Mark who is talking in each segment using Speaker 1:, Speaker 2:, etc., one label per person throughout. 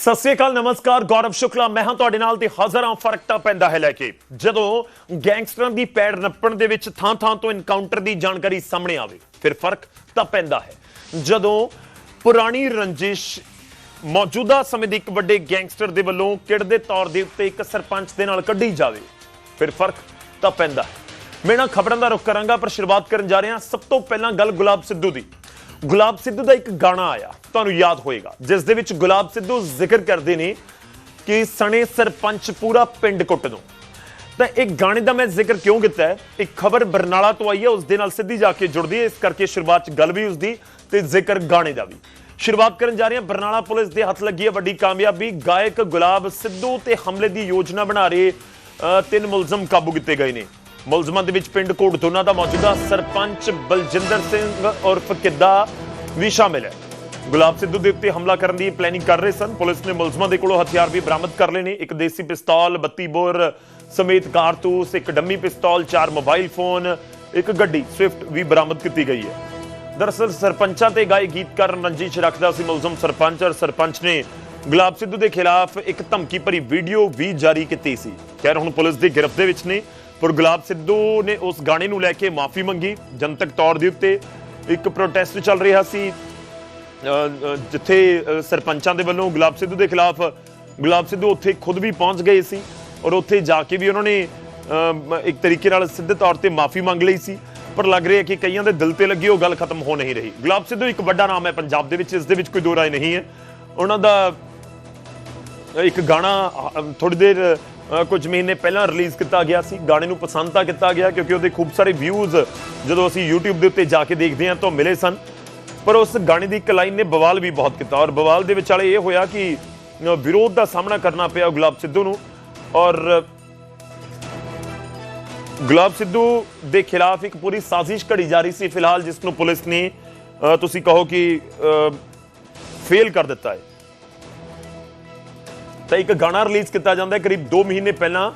Speaker 1: ਸਤਿ ਸ੍ਰੀ ਅਕਾਲ, ਨਮਸਕਾਰ, ਗੌਰਵ ਸ਼ੁਕਲਾ। ਮੈਂ ਹਾਂ ਤੁਹਾਡੇ ਨਾਲ ਤੇ ਹਜ਼ਾਰਾਂ ਫ਼ਰਕ ਤਾਂ ਪੈਂਦਾ ਹੈ ਲੈ ਕੇ। ਜਦੋਂ ਗੈਂਗਸਟਰਾਂ ਦੀ ਪੈੜ ਨੱਪਣ ਦੇ ਵਿੱਚ ਥਾਂ ਥਾਂ ਤੋਂ ਇਨਕਾਊਂਟਰ ਦੀ ਜਾਣਕਾਰੀ ਸਾਹਮਣੇ ਆਵੇ, ਫਿਰ ਫ਼ਰਕ ਤਾਂ ਪੈਂਦਾ ਹੈ। ਜਦੋਂ ਪੁਰਾਣੀ ਰੰਜਿਸ਼ ਮੌਜੂਦਾ ਸਮੇਂ ਦੇ ਇੱਕ ਵੱਡੇ ਗੈਂਗਸਟਰ ਦੇ ਵੱਲੋਂ ਕਿੜ ਦੇ ਤੌਰ ਦੇ ਉੱਤੇ ਇੱਕ ਸਰਪੰਚ ਦੇ ਨਾਲ ਕੱਢੀ ਜਾਵੇ, ਫਿਰ ਫ਼ਰਕ ਤਾਂ ਪੈਂਦਾ ਹੈ। ਮੈਂ ਨਾ ਖਬਰਾਂ ਦਾ ਰੁਖ ਕਰਾਂਗਾ, ਪਰ ਸ਼ੁਰੂਆਤ ਕਰਨ ਜਾ ਰਹੇ ਹਾਂ। ਸਭ ਤੋਂ ਪਹਿਲਾਂ ਗੱਲ ਗੁਲਾਬ ਸਿੱਧੂ ਦੀ। ਗੁਲਾਬ ਸਿੱਧੂ ਦਾ ਇੱਕ ਗਾਣਾ ਆਇਆ। ਤੁਹਾਨੂੰ ਯਾਦ ਹੋਏਗਾ। ਜਿਸ ਦੇ ਵਿੱਚ ਗੁਲਾਬ ਸਿੱਧੂ ਜ਼ਿਕਰ ਕਰਦੇ ਨੇ ਕਿ ਸਣੇ ਸਰਪੰਚ ਪੂਰਾ ਪਿੰਡ ਕੁੱਟ ਦੋ ਤਾਂ ਇੱਕ ਗਾਣੇ ਦਾ ਮੈਂ ਜ਼ਿਕਰ ਕਿਉਂ ਕੀਤਾ ਹੈ? ਇੱਕ ਖਬਰ ਬਰਨਾਲਾ ਤੋਂ ਆਈ ਹੈ, ਉਸ ਦੇ ਨਾਲ ਸਿੱਧੀ ਜਾ ਕੇ ਜੁੜਦੀ ਹੈ। ਇਸ ਕਰਕੇ ਸ਼ੁਰੂਆਤ ਚ ਗੱਲ ਵੀ ਉਸ ਦੀ ਤੇ ਜ਼ਿਕਰ ਗਾਣੇ ਦਾ ਵੀ। ਸ਼ੁਰੂਆਤ ਕਰਨ ਜਾ ਰਹੇ ਹਾਂ, ਬਰਨਾਲਾ ਪੁਲਿਸ ਦੇ ਹੱਥ ਲੱਗੀ ਹੈ ਵੱਡੀ ਕਾਮਯਾਬੀ। ਗਾਇਕ ਗੁਲਾਬ ਸਿੱਧੂ ਤੇ ਹਮਲੇ ਦੀ ਯੋਜਨਾ ਬਣਾ ਰਹੇ ਤਿੰਨ ਮੁਲਜ਼ਮ ਕਾਬੂ ਕੀਤੇ ਗਏ ਨੇ। ਮੁਲਜ਼ਮਾਂ ਦੇ ਵਿੱਚ ਪਿੰਡ ਕੋਟ ਦੋਨਾ ਦਾ ਮੌਜੂਦਾ ਸਰਪੰਚ ਬਲਜਿੰਦਰ ਸਿੰਘ ਔਰ ਕਿੱਦਾ ਵੀ ਸ਼ਾਮਿਲ ਹੈ। ਗੁਲਾਬ ਸਿੱਧੂ ਦੇ ਉੱਤੇ ਹਮਲਾ ਕਰਨ ਦੀ ਪਲੈਨਿੰਗ ਕਰ ਰਹੇ ਸਨ। ਪੁਲਿਸ ਨੇ ਮੁਲਜ਼ਮਾਂ ਦੇ ਕੋਲੋਂ ਹਥਿਆਰ ਵੀ ਬਰਾਮਦ ਕਰ ਲਏ ਨੇ। ਇੱਕ ਦੇਸੀ ਪਿਸਤੌਲ 32 ਬੋਰ ਸਮੇਤ ਕਾਰਤੂਸ, ਇੱਕ ਡੰਮੀ ਪਿਸਤੌਲ, ਚਾਰ ਮੋਬਾਈਲ ਫੋਨ ਇੱਕ ਗੱਡੀ ਸਵਿਫਟ ਵੀ ਬਰਾਮਦ ਕੀਤੀ ਗਈ ਹੈ। ਦਰਅਸਲ ਸਰਪੰਚਾਂ ਤੇ ਗਾਏ ਗੀਤਕਾਰ ਰੰਜਿਸ਼ ਰੱਖਦਾ ਸੀ ਮੁਲਜ਼ਮ ਸਰਪੰਚ ਔਰ ਸਰਪੰਚ ਨੇ ਗੁਲਾਬ ਸਿੱਧੂ ਦੇ ਖਿਲਾਫ ਇੱਕ ਧਮਕੀ ਭਰੀ ਵੀਡੀਓ ਵੀ ਜਾਰੀ ਕੀਤੀ ਸੀ। ਖੈਰ, ਹੁਣ ਪੁਲਿਸ ਦੀ ਗ੍ਰਿਫਤ ਦੇ ਵਿੱਚ ਨੇ। ਪਰ ਗੁਲਾਬ ਸਿੱਧੂ ਨੇ ਉਸ ਗਾਣੇ ਨੂੰ ਲੈ ਕੇ ਮਾਫੀ ਮੰਗੀ। ਜਨਤਕ ਤੌਰ ਦੇ ਉੱਤੇ ਇੱਕ ਪ੍ਰੋਟੈਸਟ ਚੱਲ ਰਿਹਾ ਸੀ। ਜਿੱਥੇ ਸਰਪੰਚਾਂ ਦੇ ਵੱਲੋਂ ਗੁਲਾਬ ਸਿੱਧੂ ਦੇ ਖਿਲਾਫ, ਗੁਲਾਬ ਸਿੱਧੂ ਉੱਥੇ ਖੁਦ ਵੀ ਪਹੁੰਚ ਗਏ ਸੀ ਔਰ ਉੱਥੇ ਜਾ ਕੇ ਵੀ ਉਹਨਾਂ ਨੇ ਇੱਕ ਤਰੀਕੇ ਨਾਲ ਸਿੱਧੇ ਤੌਰ ਤੇ ਮਾਫੀ ਮੰਗ ਲਈ ਸੀ। ਪਰ ਲੱਗ ਰਿਹਾ ਕਿ ਕਈਆਂ ਦੇ ਦਿਲ ਤੇ ਲੱਗੀ ਉਹ ਗੱਲ ਖਤਮ ਹੋ ਨਹੀਂ ਰਹੀ। ਗੁਲਾਬ ਸਿੱਧੂ ਇੱਕ ਵੱਡਾ ਨਾਮ ਹੈ ਪੰਜਾਬ ਦੇ ਵਿੱਚ, ਇਸ ਦੇ ਵਿੱਚ ਕੋਈ ਦੋ ਰਾਏ ਨਹੀਂ ਹੈ। ਉਹਨਾਂ ਦਾ ਇੱਕ ਗਾਣਾ ਥੋੜੀ ਦੇਰ ਕੁਝ ਮਹੀਨੇ ਪਹਿਲਾਂ ਰਿਲੀਜ਼ ਕੀਤਾ ਗਿਆ ਸੀ। ਗਾਣੇ ਨੂੰ ਪਸੰਦ ਤਾਂ ਕੀਤਾ ਗਿਆ ਕਿਉਂਕਿ ਉਹਦੇ ਖੂਬ ਸਾਰੇ ਵਿਊਜ਼ ਜਦੋਂ ਅਸੀਂ YouTube ਦੇ ਉੱਤੇ ਜਾ ਕੇ ਦੇਖਦੇ ਹਾਂ ਤਾਂ ਮਿਲੇ ਸਨ। ਪਰ ਉਸ ਗਾਣੇ ਦੀ ਇੱਕ ਲਾਈਨ ਨੇ ਬਵਾਲ ਵੀ ਬਹੁਤ ਕੀਤਾ ਔਰ ਬਵਾਲ ਦੇ ਵਿਚਾਲੇ ਇਹ ਹੋਇਆ ਕਿ ਵਿਰੋਧ ਦਾ ਸਾਹਮਣਾ ਕਰਨਾ ਪਿਆ ਗੁਲਾਬ ਸਿੱਧੂ ਨੂੰ ਔਰ ਗੁਲਾਬ ਸਿੱਧੂ ਦੇ ਖਿਲਾਫ ਇੱਕ ਪੂਰੀ ਸਾਜ਼ਿਸ਼ ਘੜੀ ਜਾ ਰਹੀ ਸੀ ਫਿਲਹਾਲ, ਜਿਸ ਨੂੰ ਪੁਲਿਸ ਨੇ ਤੁਸੀਂ ਕਹੋ ਕਿ ਫੇਲ ਕਰ ਦਿੱਤਾ ਹੈ। ਤਾਂ ਇੱਕ ਗਾਣਾ ਰਿਲੀਜ਼ ਕੀਤਾ ਜਾਂਦਾ ਹੈ ਕਰੀਬ 2 ਮਹੀਨੇ ਪਹਿਲਾਂ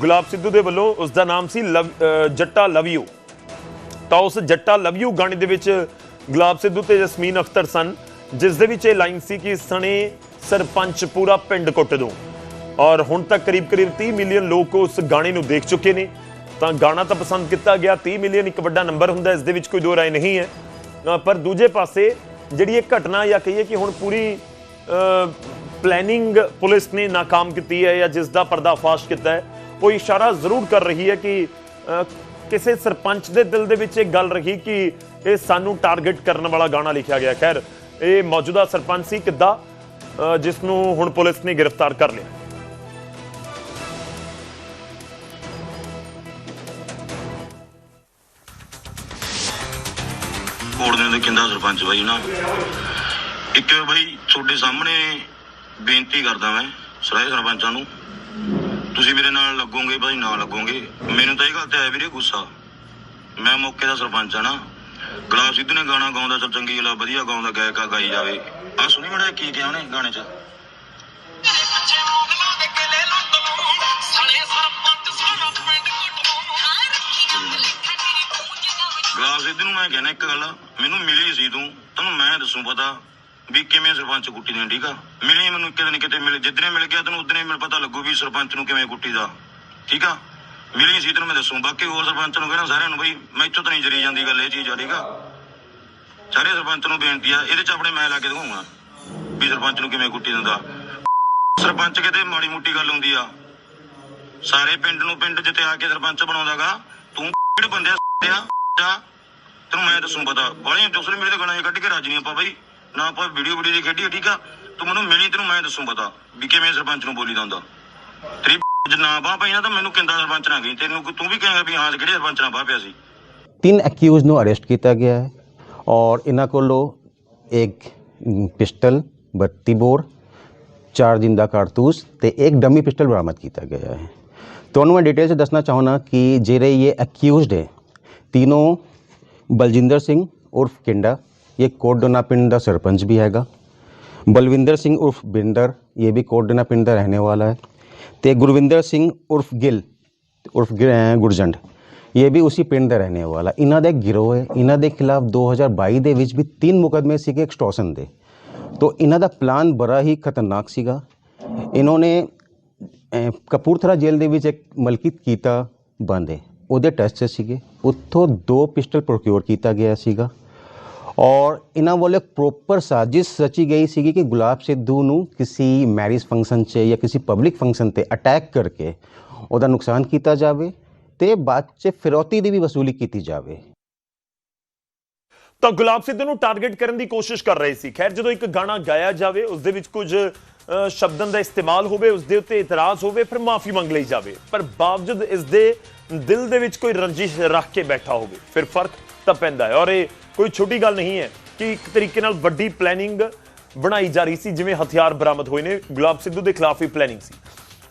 Speaker 1: ਗੁਲਾਬ ਸਿੱਧੂ ਦੇ ਵੱਲੋਂ ਉਸ ਦਾ ਨਾਮ ਸੀ ਲਵ ਜੱਟਾ ਲਵ ਯੂ ਤਾਂ ਉਸ ਜੱਟਾ ਲਵ ਯੂ ਗਾਣੇ ਦੇ ਵਿੱਚ ਗੁਲਾਬ ਸਿੱਧੂ ਤੇ ਜਸਮੀਨ ਅਖਤਰ ਸਨ, ਜਿਸ ਦੇ ਵਿੱਚ ਇਹ ਲਾਈਨ ਸੀ ਕਿ ਸਣੇ ਸਰਪੰਚ ਪੂਰਾ ਪਿੰਡ ਕੁੱਟ ਦੋ। ਔਰ ਹੁਣ ਤੱਕ ਕਰੀਬ ਕਰੀਬ 30 ਮਿਲੀਅਨ ਲੋਕ ਉਸ ਗਾਣੇ ਨੂੰ ਦੇਖ ਚੁੱਕੇ ਨੇ। ਤਾਂ ਗਾਣਾ ਤਾਂ ਪਸੰਦ ਕੀਤਾ ਗਿਆ 30 ਮਿਲੀਅਨ ਇੱਕ ਵੱਡਾ ਨੰਬਰ ਹੁੰਦਾ, ਇਸ ਦੇ ਵਿੱਚ ਕੋਈ ਦੋ ਰਾਏ ਨਹੀਂ ਹੈ। ਪਰ ਦੂਜੇ ਪਾਸੇ ਜਿਹੜੀ ਇਹ ਘਟਨਾ ਜਾਂ ਕਹੀਏ ਕਿ ਹੁਣ ਪੂਰੀ ਪਲੈਨਿੰਗ ਪੁਲਿਸ ਨੇ ਨਾਕਾਮ ਕੀਤੀ ਹੈ ਜਾਂ ਜਿਸ ਦਾ ਪਰਦਾਫਾਸ਼ ਕੀਤਾ ਹੈ, ਉਹ ਇਸ਼ਾਰਾ ਜ਼ਰੂਰ ਕਰ ਰਹੀ ਹੈ ਕਿ ਕਿਸੇ ਸਰਪੰਚ ਦੇ ਦਿਲ ਦੇ ਵਿੱਚ ਇਹ ਗੱਲ ਰਹੀ ਕਿ ਇਹ ਸਾਨੂੰ ਟਾਰਗੇਟ ਕਰਨ ਵਾਲਾ ਗਾਣਾ ਲਿਖਿਆ ਗਿਆ। ਖੈਰ, ਇਹ ਮੌਜੂਦਾ ਸਰਪੰਚ ਸੀ ਕਿੱਦਾਂ? ਜਿਸ ਨੂੰ ਹੁਣ ਪੁਲਿਸ ਨੇ ਗ੍ਰਿਫਤਾਰ ਕਰ ਲਿਆ।
Speaker 2: ਕੋਟ ਦੇ ਕਿੰਦਾ ਸਰਪੰਚ ਬਾਈ ਨਾ ਇੱਕ ਬਾਈ ਤੁਹਾਡੇ ਸਾਹਮਣੇ ਬੇਨਤੀ ਕਰਦਾ ਮੈਂ ਸਾਰੇ ਸਰਪੰਚਾਂ ਨੂੰ। ਤੁਸੀਂ ਮੇਰੇ ਨਾਲ ਲੱਗੋਗੇ, ਬਾਈ ਨਾ ਲੱਗੋਗੇ। ਮੈਨੂੰ ਤਾਂ ਇਹ ਗੱਲ ਤੇ ਆਇਆ ਵੀਰੇ ਗੁੱਸਾ। ਮੈਂ ਮੌਕੇ ਦਾ ਸਰਪੰਚ ਆ ਨਾ। ਗੁਲਾਬ ਸਿੱਧੂ ਨੇ ਗਾਣਾ ਗਾਉਂਦਾ ਚੱਲ ਚੰਗੀ ਗੱਲ ਆ ਵਧੀਆ ਗਾਉਂਦਾ ਗਾਇਕ ਗਾਈ ਜਾਵੇ। ਆ ਸੁਣੀ ਮੜਾ ਕੀ ਕਿਹਾ ਉਹਨੇ ਗਾਣੇ 'ਚ?
Speaker 3: ਗੱਲ
Speaker 2: ਸਿੱਧੂ ਨੂੰ ਮੈਂ ਕਹਿਣਾ ਇੱਕ ਗੱਲ ਮੈਨੂੰ ਮਿਲੀ ਸੀ ਤੂੰ ਤੈਨੂੰ ਮੈਂ ਦੱਸੂ ਪਤਾ ਵੀ ਕਿਵੇਂ ਸਰਪੰਚ ਕੁੱਟੀ ਦੀ ਠੀਕ ਆ? ਮਿਲੀ ਮੈਨੂੰ ਕਿਤੇ ਨਾ ਕਿਤੇ ਮਿਲ ਜਿੱਦਨੇ ਮਿਲ ਗਿਆ ਤੈਨੂੰ ਉਦਨੇ ਮੈਨੂੰ ਪਤਾ ਲੱਗੂ ਵੀ ਸਰਪੰਚ ਨੂੰ ਕਿਵੇਂ ਕੁੱਟੀ ਦਾ ਠੀਕ ਆ? ਮਿਲੀ ਸੀ ਤੈਨੂੰ ਮੈਂ ਦੱਸੂ, ਬਾਕੀ ਹੋਰ ਸਰਪੰਚ ਨੂੰ ਕਹਿਣਾ ਸਾਰਿਆਂ ਨੂੰ ਬਈ ਮੈਥੋਂ ਤਾਂ ਨਹੀਂ ਜਰੀ ਜਾਂਦੀ ਗੱਲ, ਇਹ ਚੀਜ਼ ਆ, ਠੀਕ ਆ? ਸਾਰੇ ਸਰਪੰਚ ਨੂੰ ਬੇਨਤੀ ਆ, ਇਹਦੇ ਚ ਆਪਣੇ ਮੈਂ ਲਾ ਕੇ ਦਿਖਾਉਂਗਾ ਵੀ ਸਰਪੰਚ ਨੂੰ ਕਿਵੇਂ ਕੁੱਟੀ ਦਿੰਦਾ। ਸਰਪੰਚ ਕਿਤੇ ਮਾੜੀ ਮੋਟੀ ਗੱਲ ਹੁੰਦੀ ਆ। ਸਾਰੇ ਪਿੰਡ ਨੂੰ ਪਿੰਡ ਜਿੱਤੇ ਆ ਕੇ ਸਰਪੰਚ ਬਣਾਉਂਦਾਗਾ, ਤੂੰ ਕਿਹੜੇ ਬੰਦੇ ਆ ਜਾ। ਤੈਨੂੰ ਮੈਂ ਦੱਸੂ ਪਤਾ ਬਾਲੀਆਂ ਦੂਸਰੇ ਮੇਰੇ ਤੇ ਗਾਣਾ ਕੱਢ ਕੇ ਰਾਜੀ ਨਹੀਂ ਆਪਾਂ ਬਈ। ਨਾ ਆਪਾਂ ਵੀਡੀਓ ਵੀਡੀਓ ਦੀ ਖੇਡੀ ਠੀਕ ਆ? ਤੂੰ ਮੈਨੂੰ ਮਿਲੀ, ਤੈਨੂੰ ਮੈਂ ਦੱਸੂ ਪਤਾ ਵੀ ਕਿਵੇਂ ਸਰਪੰਚ ਨੂੰ ਬੋਲੀ ਦਾ ਹੁੰਦਾ। ਤੇਰੀ ਜੇ ਨਾ ਬਾਹ ਪਈ ਨਾ ਤਾਂ ਮੈਨੂੰ ਕਿੰਦਾ ਸਰਪੰਚ ਨਾ ਗਈ ਤੈਨੂੰ ਤੂੰ ਵੀ ਕਹੇਂਗਾ ਵੀ ਹਾਂ ਕਿਹੜੇ ਸਰਪੰਚ ਨਾਲ ਬਾਹ ਪਿਆ ਸੀ?
Speaker 4: ਤਿੰਨ ਅਕਿਊਜ਼ ਨੂੰ ਅਰੈਸਟ ਕੀਤਾ ਗਿਆ ਹੈ ਔਰ ਇਹਨਾਂ ਕੋਲੋਂ ਇੱਕ ਪਿਸਟਲ 32 ਬੋਰ, ਚਾਰ ਜਿੰਦਾ ਕਾਰਤੂਸ ਤੇ ਇੱਕ ਡਮੀ ਪਿਸਟਲ ਬਰਾਮਦ ਕੀਤਾ ਗਿਆ ਹੈ। ਤੁਹਾਨੂੰ ਮੈਂ ਡਿਟੇਲ 'ਚ ਦੱਸਣਾ ਚਾਹੁੰਦਾ ਕਿ ਜਿਹੜੇ ਇਹ ਅਕਿਊਜ਼ਡ ਹੈ ਤਿੰਨੋਂ ਬਲਜਿੰਦਰ ਸਿੰਘ ਉਰਫ ਕਿੰਡਾ, ਇਹ ਕੋਟਡੋਨਾ ਪਿੰਡ ਦਾ ਸਰਪੰਚ ਵੀ ਹੈਗਾ। ਬਲਵਿੰਦਰ ਸਿੰਘ ਉਰਫ ਬਿੰਦਰ, ਇਹ ਵੀ ਕੋਟਡੋਨਾ ਪਿੰਡ ਦਾ ਰਹਿਣੇ ਵਾਲਾ ਹੈ। ਤੇ ਗੁਰਵਿੰਦਰ ਸਿੰਘ ਉਰਫ ਗਿੱਲ, ਉਰਫ ਗੁਰਜੰਡ। ਇਹ ਵੀ ਉਸੇ ਪਿੰਡ ਦੇ ਰਹਿਣੇ ਵਾਲਾ। ਇਹਨਾਂ ਦਾ ਗਿਰੋਹ ਹੈ। ਇਹਨਾਂ ਦੇ ਖਿਲਾਫ 2022 ਦੇ ਵਿੱਚ ਵੀ ਤਿੰਨ ਮੁਕਦਮੇ ਸੀਗੇ ਐਕਸਟੋਰਸ਼ਨ ਦੇ। ਤੋਂ ਇਹਨਾਂ ਦਾ ਪਲਾਨ ਬੜਾ ਹੀ ਖਤਰਨਾਕ ਸੀਗਾ। ਇਹਨਾਂ ਨੇ ਕਪੂਰਥਲਾ ਜੇਲ੍ਹ ਦੇ ਵਿੱਚ ਇੱਕ ਮਲਕੀਤ ਕੀਤਾ ਬੰਦੇ। ਉਹਦੇ ਟੈਸਟ ਸੀਗੇ। ਉੱਥੋਂ ਦੋ ਪਿਸਟਲ ਪ੍ਰੋਕਿਊਰ ਕੀਤਾ ਗਿਆ ਸੀਗਾ। ਔਰ ਇਹਨਾਂ ਵੱਲੋਂ ਇੱਕ ਪ੍ਰੋਪਰ ਸਾਜ਼ਿਸ਼ ਰਚੀ ਗਈ ਸੀਗੀ ਕਿ ਗੁਲਾਬ ਸਿੱਧੂ ਨੂੰ ਕਿਸੇ ਮੈਰਿਜ ਫੰਕਸ਼ਨ 'ਚ ਜਾਂ ਕਿਸੇ ਪਬਲਿਕ ਫੰਕਸ਼ਨ ਤੇ ਅਟੈਕ ਕਰਕੇ ਉਹਦਾ ਨੁਕਸਾਨ ਕੀਤਾ ਜਾਵੇ ਤੇ ਬਾਅਦ 'ਚ ਫਿਰੌਤੀ ਦੀ ਵੀ ਵਸੂਲੀ ਕੀਤੀ ਜਾਵੇ।
Speaker 1: ਤਾਂ ਗੁਲਾਬ ਸਿੱਧੂ ਨੂੰ ਟਾਰਗੇਟ ਕਰਨ ਦੀ ਕੋਸ਼ਿਸ਼ ਕਰ ਰਹੇ ਸੀ। ਖੈਰ, ਜਦੋਂ ਇੱਕ ਗਾਣਾ ਗਾਇਆ ਜਾਵੇ ਉਸ ਦੇ ਵਿੱਚ ਕੁਝ ਸ਼ਬਦਾਂ ਦਾ ਇਸਤੇਮਾਲ ਹੋਵੇ ਉਸ ਦੇ ਉੱਤੇ ਇਤਰਾਜ਼ ਹੋਵੇ, ਫਿਰ ਮਾਫੀ ਮੰਗ ਲਈ ਜਾਵੇ। ਪਰ ਬਾਵਜੂਦ ਇਸ ਦੇ ਦਿਲ ਦੇ ਵਿੱਚ ਕੋਈ ਰੰਜਿਸ਼ ਰੱਖ ਕੇ ਬੈਠਾ ਹੋਵੇ, ਫਿਰ ਫ਼ਰਕ ਤਾਂ ਪੈਂਦਾ ਹੈ। ਔਰ ਇਹ ਕੋਈ ਛੋਟੀ ਗੱਲ ਨਹੀਂ ਹੈ ਕਿ ਇੱਕ ਤਰੀਕੇ ਨਾਲ ਵੱਡੀ ਪਲੈਨਿੰਗ ਬਣਾਈ ਜਾ ਰਹੀ ਸੀ, ਜਿਵੇਂ ਹਥਿਆਰ ਬਰਾਮਦ ਹੋਏ ਨੇ, ਗੁਲਾਬ ਸਿੱਧੂ ਦੇ ਖਿਲਾਫ ਹੀ ਪਲੈਨਿੰਗ ਸੀ।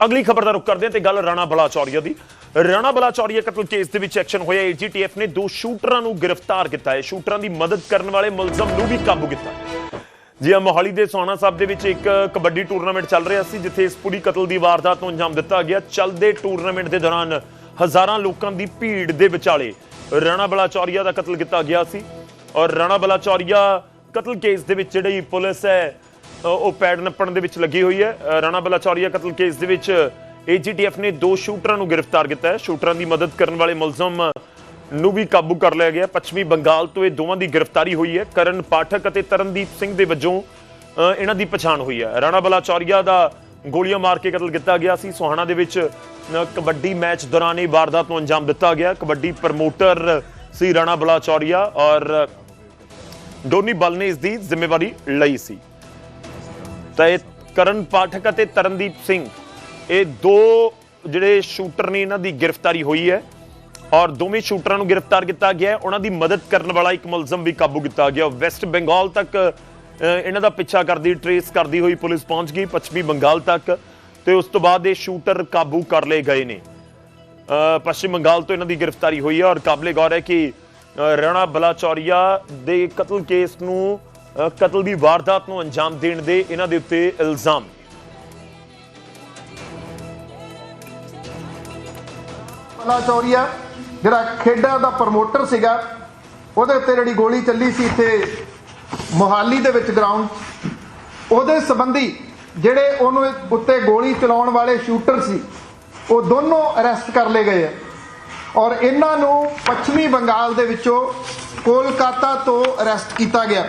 Speaker 1: ਅਗਲੀ ਖਬਰ ਦਾ ਰੁਖ ਕਰਦੇ ਹਾਂ ਤੇ ਗੱਲ ਰਾਣਾ ਬਲਾਚੌਰੀਆ ਦੀ। ਰਾਣਾ ਬਲਾਚੌਰੀਆ ਕਤਲ ਕੇਸ ਦੇ ਵਿੱਚ ਐਕਸ਼ਨ ਹੋਇਆ। ਏਜੀਟੀਐਫ ਨੇ ਦੋ ਸ਼ੂਟਰਾਂ ਨੂੰ ਗ੍ਰਿਫਤਾਰ ਕੀਤਾ ਹੈ। ਸ਼ੂਟਰਾਂ ਦੀ ਮਦਦ ਕਰਨ ਵਾਲੇ ਮੁਲਜ਼ਮ ਨੂੰ ਵੀ ਕਾਬੂ ਕੀਤਾ ਜੀ ਆ ਮੋਹਾਲੀ ਦੇ ਸੋਹਣਾ ਸਾਹਿਬ ਦੇ ਵਿੱਚ ਇੱਕ ਕਬੱਡੀ ਟੂਰਨਾਮੈਂਟ ਚੱਲ ਰਿਹਾ ਸੀ, ਜਿੱਥੇ ਇਸ ਪੂਰੀ ਕਤਲ ਦੀ ਵਾਰਦਾਤ ਨੂੰ ਅੰਜਾਮ ਦਿੱਤਾ ਗਿਆ। ਚੱਲਦੇ ਟੂਰਨਾਮੈਂਟ ਦੇ ਦੌਰਾਨ ਹਜ਼ਾਰਾਂ ਲੋਕਾਂ ਦੀ ਭੀੜ ਦੇ ਵਿਚਾਲੇ ਰਾਣਾ ਬਲਾਚੌਰੀਆ ਦਾ ਕਤਲ ਕੀਤਾ ਗਿਆ ਸੀ। ਔਰ ਰਾਣਾ ਬਲਾਚੌਰੀਆ ਕਤਲ ਕੇਸ ਦੇ ਵਿੱਚ ਜਿਹੜੀ ਪੁਲਿਸ ਹੈ ਉਹ ਪੈੜ ਨੱਪਣ ਦੇ ਵਿੱਚ ਲੱਗੀ ਹੋਈ ਹੈ। ਰਾਣਾ ਬਲਾਚੌਰੀਆ ਕਤਲ ਕੇਸ ਦੇ ਵਿੱਚ ਏਜੀਟੀਐਫ ਨੇ ਦੋ ਸ਼ੂਟਰਾਂ ਨੂੰ ਗ੍ਰਿਫਤਾਰ ਕੀਤਾ ਹੈ। ਸ਼ੂਟਰਾਂ ਦੀ ਮਦਦ ਕਰਨ ਵਾਲੇ ਮੁਲਜ਼ਮ ਨੂੰ ਵੀ ਕਾਬੂ ਕਰ ਲਿਆ ਗਿਆ। ਪੱਛਮੀ ਬੰਗਾਲ ਤੋਂ ਇਹ ਦੋਵਾਂ ਦੀ ਗ੍ਰਿਫਤਾਰੀ ਹੋਈ ਹੈ। ਕਰਨ ਪਾਠਕ ਅਤੇ ਤਰਨਦੀਪ ਸਿੰਘ ਦੇ ਵਜੋਂ ਇਹਨਾਂ ਦੀ ਪਛਾਣ ਹੋਈ ਹੈ। ਰਾਣਾ ਬਲਾਚੌਰੀਆ ਦਾ ਗੋਲੀਆਂ ਮਾਰ ਕੇ ਕਤਲ ਕੀਤਾ ਗਿਆ ਸੀ। ਸੋਹਾਣਾ ਦੇ ਵਿੱਚ ਕਬੱਡੀ ਮੈਚ ਦੌਰਾਨ ਇਹ ਵਾਰਦਾਤ ਨੂੰ ਅੰਜਾਮ ਦਿੱਤਾ ਗਿਆ। ਕਬੱਡੀ ਪ੍ਰਮੋਟਰ ਸੀ ਰਾਣਾ ਬਲਾਚੌਰੀਆ ਔਰ ਡੋਨੀ ਬਲ ਨੇ ਇਸ ਦੀ ਜ਼ਿੰਮੇਵਾਰੀ ਲਈ ਸੀ। ਤਾਂ ਇਹ ਕਰਨ ਪਾਠਕ ਅਤੇ ਤਰਨਦੀਪ ਸਿੰਘ, ਇਹ ਦੋ ਜਿਹੜੇ ਸ਼ੂਟਰ ਨੇ, ਇਹਨਾਂ ਦੀ ਗ੍ਰਿਫਤਾਰੀ ਹੋਈ ਹੈ ਔਰ ਦੋਵੇਂ ਸ਼ੂਟਰਾਂ ਨੂੰ ਗ੍ਰਿਫਤਾਰ ਕੀਤਾ ਗਿਆ ਉਹਨਾਂ ਦੀ ਮਦਦ ਕਰਨ ਵਾਲਾ ਇੱਕ ਮੁਲਜ਼ਮ ਵੀ ਕਾਬੂ ਕੀਤਾ ਗਿਆ। ਵੈਸਟ ਬੰਗਾਲ ਤੱਕ ਇਹਨਾਂ ਦਾ ਪਿੱਛਾ ਕਰਦੀ, ਟਰੇਸ ਕਰਦੀ ਹੋਈ ਪੁਲਿਸ ਪਹੁੰਚ ਗਈ, ਪੱਛਮੀ ਬੰਗਾਲ ਤੱਕ ਤੇ ਉਸ ਤੋਂ ਬਾਅਦ ਇਹ ਸ਼ੂਟਰ ਕਾਬੂ ਕਰ ਲਏ ਗਏ ਨੇ। ਪੱਛਮੀ ਬੰਗਾਲ ਤੋਂ ਇਹਨਾਂ ਦੀ ਗ੍ਰਿਫਤਾਰੀ ਹੋਈ ਹੈ ਔਰ ਕਾਬਲੇ ਗੌਰ ਹੈ ਕਿ ਰਾਣਾ ਬਲਾਚੌਰੀਆ ਦੇ ਕਤਲ ਕੇਸ ਨੂੰ ਕਤਲ ਦੀ ਵਾਰਦਾਤ ਨੂੰ ਅੰਜਾਮ ਦੇਣ ਦੇ ਇਹਨਾਂ ਦੇ ਉੱਤੇ ਇਲਜ਼ਾਮ
Speaker 5: ਪਲਾ ਜਿਹੜਾ ਖੇਡਾਂ ਦਾ ਪ੍ਰਮੋਟਰ ਸੀਗਾ, ਉਹਦੇ ਉੱਤੇ ਜਿਹੜੀ ਗੋਲੀ ਚੱਲੀ ਸੀ ਇੱਥੇ ਮੋਹਾਲੀ ਦੇ ਵਿੱਚ ਗਰਾਊਂਡ ਉਹਦੇ ਸੰਬੰਧੀ ਜਿਹੜੇ ਉਹਨੂੰ ਉੱਤੇ ਗੋਲੀ ਚਲਾਉਣ ਵਾਲੇ ਸ਼ੂਟਰ ਸੀ, ਉਹ ਦੋਨੋਂ ਅਰੈਸਟ ਕਰ ਲਏ ਗਏ ਆ। ਔਰ ਇਹਨਾਂ ਨੂੰ ਪੱਛਮੀ ਬੰਗਾਲ ਦੇ ਵਿੱਚੋਂ ਕੋਲਕਾਤਾ ਤੋਂ ਅਰੈਸਟ ਕੀਤਾ ਗਿਆ।